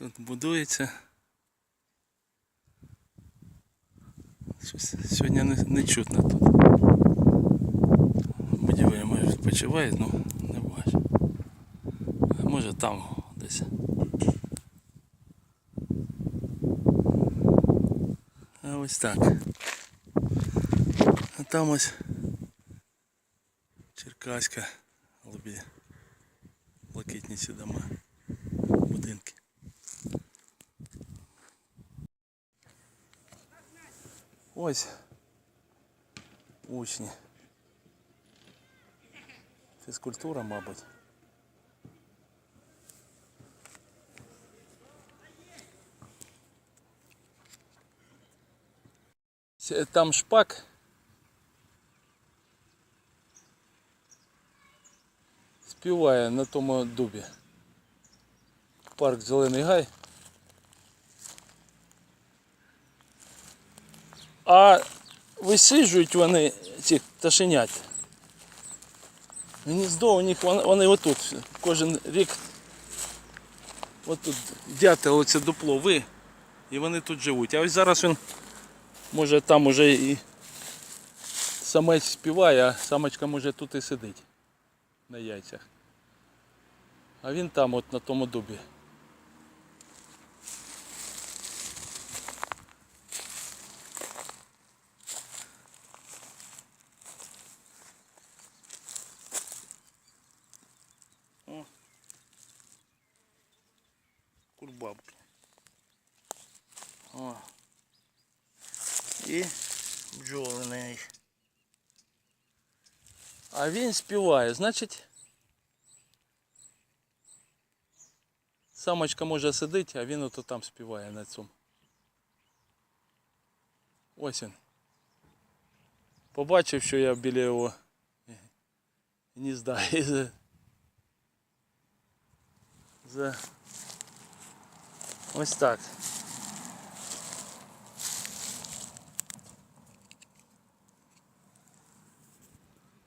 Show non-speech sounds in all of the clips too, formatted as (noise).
Тут будується. Щось сьогодні не, не чутно тут. Будівель може відпочивають, ну не бачу. А може там десь. А ось так. А там ось Черкаська, голубі, блакитні ці дома, Ось учні. Фізкультура, мабуть. Там шпак. Співає на тому дубі. Парк Зелений Гай. А висиджують вони ці пташенят. Гніздо у них вони, вони отут. Кожен рік отут дятел оце дупло ви. І вони тут живуть. А ось зараз він може там уже і самець співає, а самочка може тут і сидить на яйцях. А він там от на тому дубі. Курбабки. О. І бджоли на них. А він співає, значить. Самочка може сидить, а він ото там співає на цьому. Ось він. Побачив, що я біля його гнізда (laughs) і за, за ось так.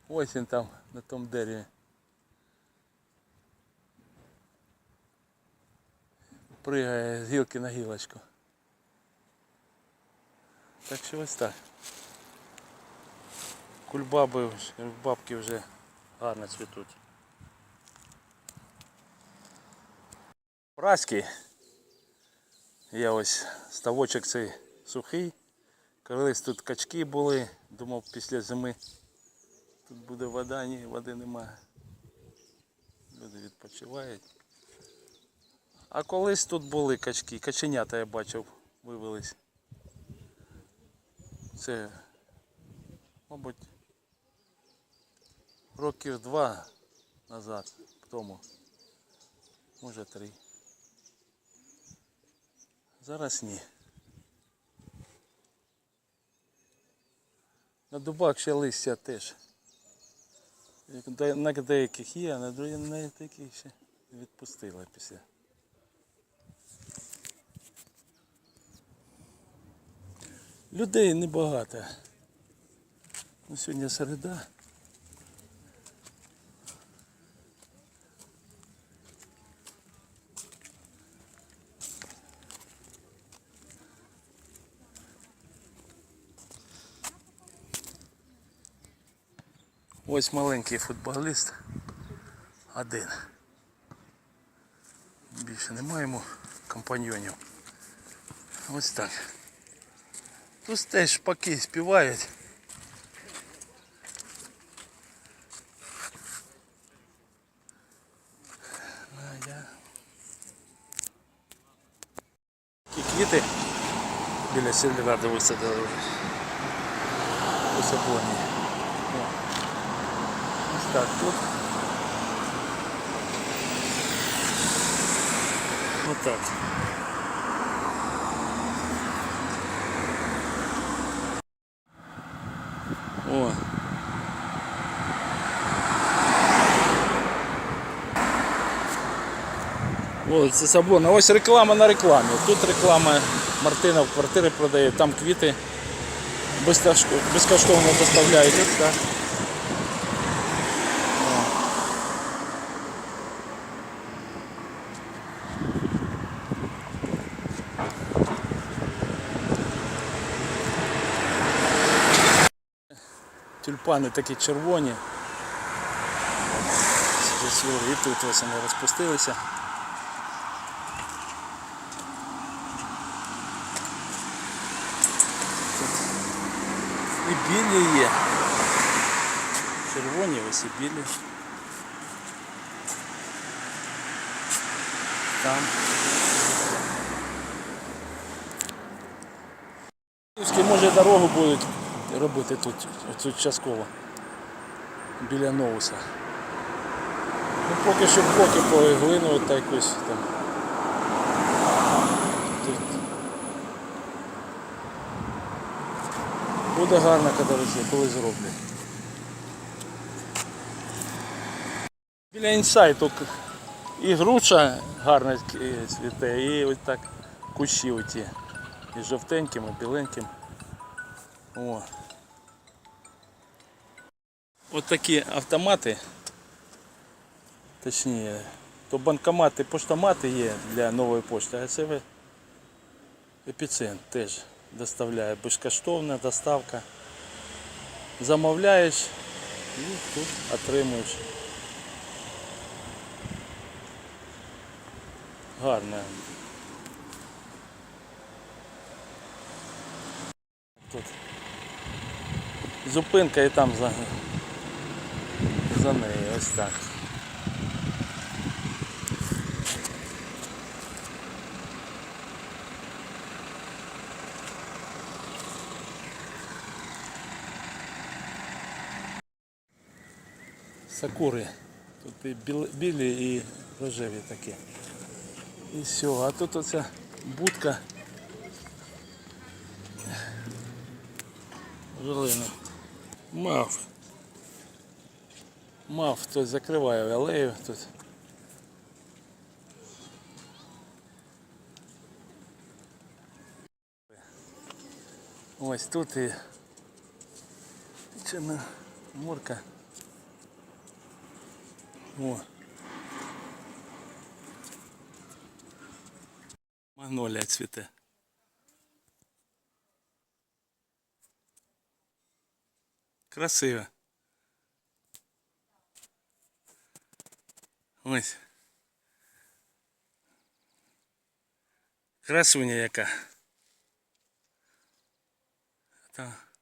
Ось він там на тому дереві. Пригає з гілки на гілочку. Так що ось так. Кульбаби, бабки вже гарно цвітуть. Праський. Я ось ставочок цей сухий. Колись тут качки були, думав після зими тут буде вода, ні, води немає. Люди відпочивають. А колись тут були качки, каченята я бачив, вивелись. Це, мабуть, років два назад тому. Може три. Зараз ні. На дубах ще листя теж. На деяких є, а на деяких ще відпустила після. Людей небагато. Ну, сьогодні середа. Ось маленький футболіст. Один. Більше немає йому компаньйонів. Ось так. Тут теж шпаки співають. Квіти біля сільради висадили вже. Висоблені. Так тут. Ось так. О. О, це саблон. А Ось реклама на рекламі. Тут реклама Мартина в квартири продає, там квіти безкоштовно, доставляють. Так. Тюльпани такі червоні. І тут ось вони розпустилися. І білі є. Червоні ось і білі. Там. Може дорогу будуть робити тут, тут частково. Біля Ноуса. Ну поки що блоки поглинують та якось там. Тут. Буде гарно, коли, коли зроблять. Біля інсайту і груша гарно е, цвіте, і ось так кущі оті. І жовтеньким, і біленьким. О. От такі автомати, точніше, то банкомати, поштомати є для нової пошти, а це ви- епіцентр теж доставляє безкоштовна доставка. Замовляєш і тут отримуєш. Гарно. Тут зупинка і там за, за нею ось так. Сакури. Тут і біл- білі і рожеві такі. І все, а тут оця будка. Жилина. Мав. Мав, хтось закриває алею тут. Ось тут і чина морка. О. Магнолія цвіте. Красиво. Ось. Красуня яка. Та.